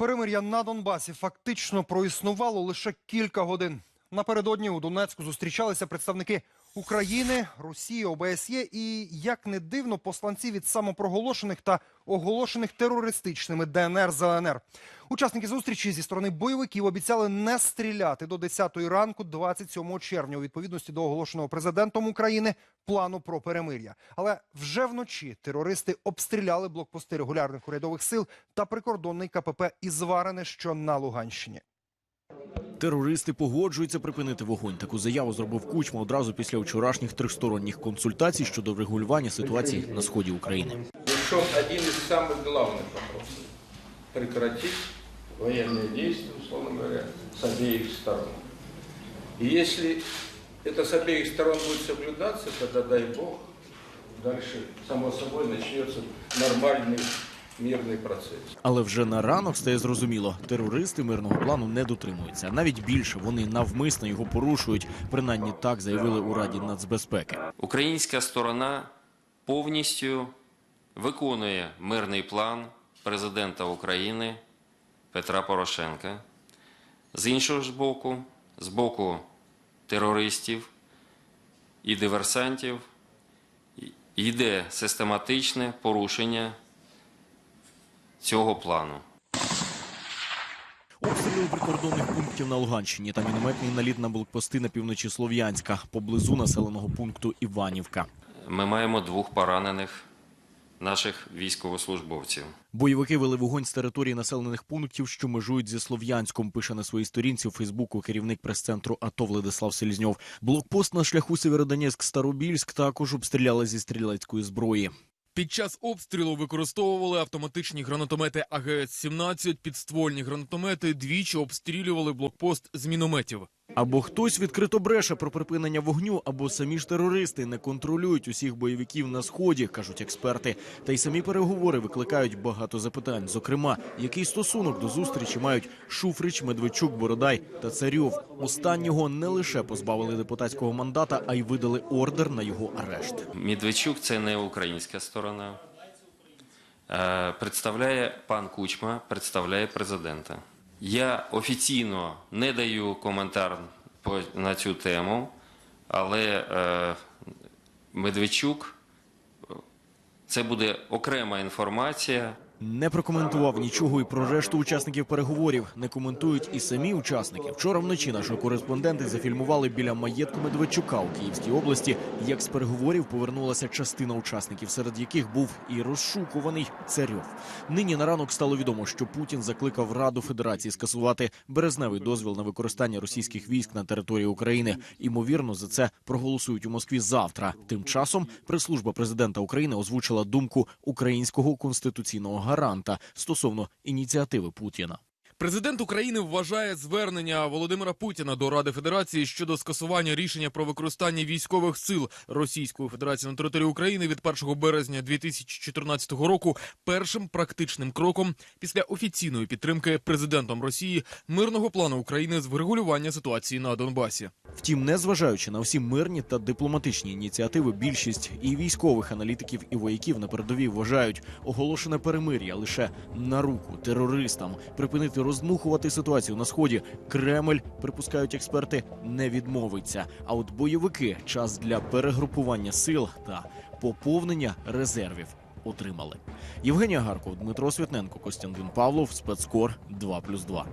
Перемир'я на Донбасі фактично проіснувало лише кілька годин. Напередодні у Донецьку зустрічалися представники України, Росії, ОБСЄ і, як не дивно, посланці від самопроголошених та оголошених терористичними ДНР ЗНР. Учасники зустрічі зі сторони бойовиків обіцяли не стріляти до 10-ї ранку 27 червня у відповідності до оголошеного президентом України плану про перемир'я. Але вже вночі терористи обстріляли блокпости регулярних урядових сил та прикордонний КПП Ізварене, що на Луганщині. Терористи погоджуються припинити вогонь. Таку заяву зробив Кучма одразу після вчорашніх трьохсторонніх консультацій щодо врегулювання ситуації на сході України. решен один из самых главных вопросов. Прекратить военные действия, условно говоря, с обеих сторон. И если это с обеих сторон будет соблюдаться, тогда, дай Бог, дальше, само собой, начнется нормальный мирный процесс. Але вже на ранок стає зрозуміло, терористи мирного плану не дотримуються. Навіть більше вони навмисно його порушують. Принаймні так заявили у Раді нацбезпеки. Українська сторона повністю виконує мирний план президента України Петра Порошенка. З іншого ж боку, з боку терористів і диверсантів йде систематичне порушення цього плану. Обстріли прикордонних пунктів на Луганщині та мінометний наліт на блокпости на півночі Слов'янська поблизу населеного пункту Іванівка. Ми маємо двох поранених наших військовослужбовців. Бойовики вели вогонь з території населених пунктів, що межують зі Слов'янськом. Пише на своїй сторінці у Фейсбуку керівник прес-центру АТО Владислав Селізньов. Блокпост на шляху Сєвєродонецьк-Старобільськ також обстріляли зі стрілецької зброї. Під час обстрілу використовували автоматичні гранатомети АГС-17, підствольні гранатомети, двічі обстрілювали блокпост з мінометів. Або хтось відкрито бреше про припинення вогню, або самі ж терористи не контролюють усіх бойовиків на сході, кажуть експерти. Та й самі переговори викликають багато запитань. Зокрема, який стосунок до зустрічі мають Шуфрич, Медведчук, Бородай та Царьов. Останнього не лише позбавили депутатського мандата, а й видали ордер на його арешт. Медведчук це не українська сторона. Е, Представляє пан Кучма, представляє президента. Я офіційно не даю коментар на цю тему, але е, Медведчук е, це буде окрема інформація. Не прокоментував нічого і про решту учасників переговорів. Не коментують і самі учасники. Вчора вночі наші кореспонденти зафільмували біля маєтку Медведчука у Київській області, як з переговорів повернулася частина учасників, серед яких був і розшукуваний царьов. Нині на ранок стало відомо, що Путін закликав Раду Федерації скасувати березневий дозвіл на використання російських військ на території України. Імовірно, за це проголосують у Москві завтра. Тим часом прес-служба президента України озвучила думку українського конституційного гаранта стосовно ініціативи Путіна. Президент України вважає звернення Володимира Путіна до Ради Федерації щодо скасування рішення про використання військових сил Російської Федерації на території України від 1 березня 2014 року першим практичним кроком після офіційної підтримки президентом Росії мирного плану України з врегулювання ситуації на Донбасі. Втім, незважаючи на всі мирні та дипломатичні ініціативи, більшість і військових аналітиків і вояків на передовій вважають оголошене перемир'я лише на руку терористам. Припинити роздмухувати ситуацію на сході. Кремль, припускають експерти, не відмовиться. А от бойовики час для перегрупування сил та поповнення резервів отримали. Євгенія Гарков, Дмитро Святненко, Костянтин Павлов, спецкор 2+,2.